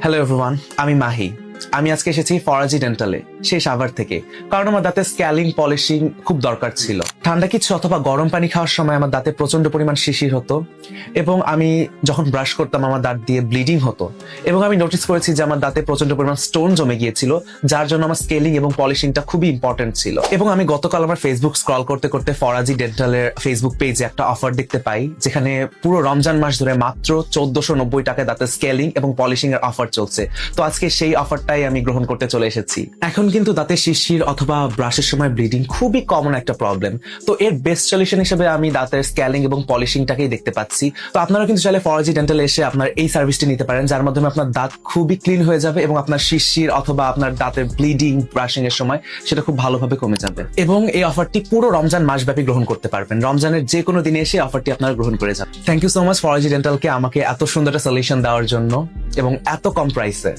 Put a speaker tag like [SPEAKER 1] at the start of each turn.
[SPEAKER 1] Hello everyone আমি মাহি আমি আজকে এসেছি ফরাজি ডেন্টালে সেই সাভার থেকে। কারণ আমার দাঁতে স্ক্যালিং পলিশিং খুব দরকার ছিল। ঠান্ডা কিছু অথবা গরম পানি খাওয়ার সময় আমার দাঁতে প্রচণ্ড পরিমাণ শিশির হতো এবং আমি যখন ব্রাশ করতাম, আমার দাঁত দিয়ে ব্লিডিং হতো। এবং আমি নোটিস করেছি যে আমার দাঁতে প্রচণ্ড পরিমাণ স্টোন জমে গিয়েছিল, যার জন্য আমার স্কেলিং এবং পলিশিংটা খুবই ইম্পর্টেন্ট ছিল। এবং আমি গতকাল আমার ফেসবুক স্ক্রল করতে করতে ফরাজি ডেন্টালের ফেসবুক পেজে একটা অফার দেখতে পাই, যেখানে পুরো রমজান মাস ধরে মাত্র চোদ্দশো নব্বই টাকায় দাঁতে স্কেলিং এবং পলিশিং এর অফার চলছে। তো আজকে সেই অফারটাই আমি গ্রহণ করতে চলে এসেছি। এখন কিন্তু দাঁতে শিশির অথবা ব্রাশের সময় ব্লিডিং খুবই কমন একটা প্রবলেম তো এর বেস্ট সলিউশন হিসেবে আমি দাঁতের স্ক্যালিং এবং পলিশিংটাকেই দেখতে পাচ্ছি। তো আপনারা কিন্তু চাইলে ফরাজি ডেন্টাল এসে আপনার এই সার্ভিসটি নিতে পারেন, যার মাধ্যমে আপনার দাঁত খুবই ক্লিন হয়ে যাবে এবং আপনার শিশির অথবা আপনার দাঁতের ব্লিডিং ব্রাশিং এর সময় সেটা খুব ভালোভাবে কমে যাবে। এবং এই অফারটি পুরো রমজান মাসব্যাপী গ্রহণ করতে পারবেন। রমজানের যে কোনো দিনে এসে অফারটি আপনারা গ্রহণ করে যান thank you so much Faraji ডেন্টালকে আমাকে এত সুন্দর একটা সলিউশন দেওয়ার জন্য এবং এত কম প্রাইসে